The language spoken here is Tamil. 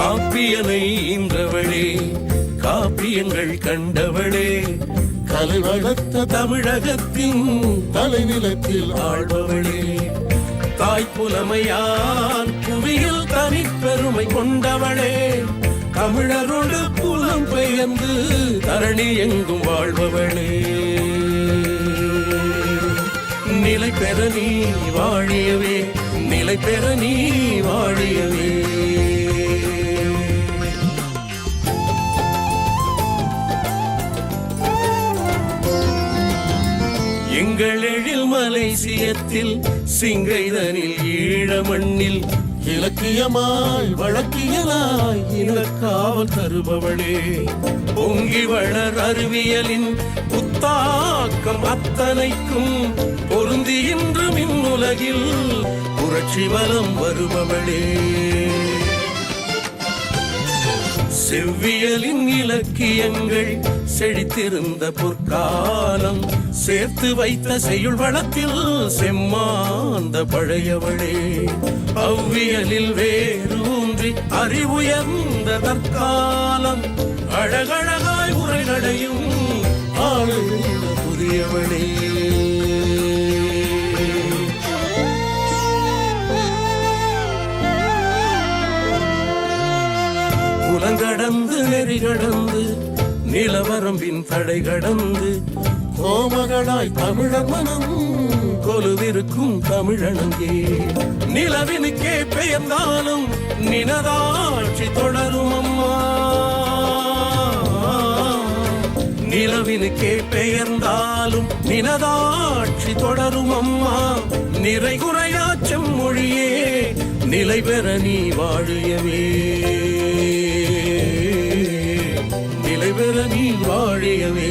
காப்பியனை ஈன்றவளே காப்பியங்கள் கண்டவளே கலை வளர்த்த தமிழகத்தின் தலைநிலத்தில் ஆழ்பவளே. தாய் புலமையான் புவியில் தனிப்பெருமை கொண்டவளே தமிழரோடு புலம் பெயர்ந்து தரணி எங்கும் வாழ்பவளே. நிலை பெற நீ வாழியவே நிலை பெற நீ வாழியவே. எங்கள் எழில் மலேசியத்தில் சிங்கைதனில் ஈழ மண்ணில் இலக்கியமாய் வழக்கியலாய் இலக்காவல் தருபவளே. பொங்கி வளர் அறிவியலின் புத்தாக்கம் அத்தனைக்கும் பொருந்தி இன்று மின்னுலகில் புரட்சி வலம் வருபவளே. செவ்வியலின் இலக்கியங்கள் செழித்திருந்த பொற்காலம் சேர்த்து வைத்த செய்யுள் வளத்தில் செம்மாந்த பழையவளே. அவ்வியலில் வேரூன்றி அறிவுயர்ந்த தற்காலம் அழகழகாய் உரைகளையும் ஆளுள்ள புதியவளே. புலங்கடந்து நெறி கடந்து நிலவரம்பின் தடை கடந்து கோமகளாய் தமிழர் மனம் கொலுவிருக்கும் தமிழனங்கே. நிலவினுக்கே பெயர்ந்தாலும் நினதாட்சி தொடரும் அம்மா. நிலவினுக்கே பெயர்ந்தாலும் நினதாட்சி தொடரும் அம்மா. நிறை குறையா செம்மொழியே நிலை பெற நீ வாழியவே வாழியவே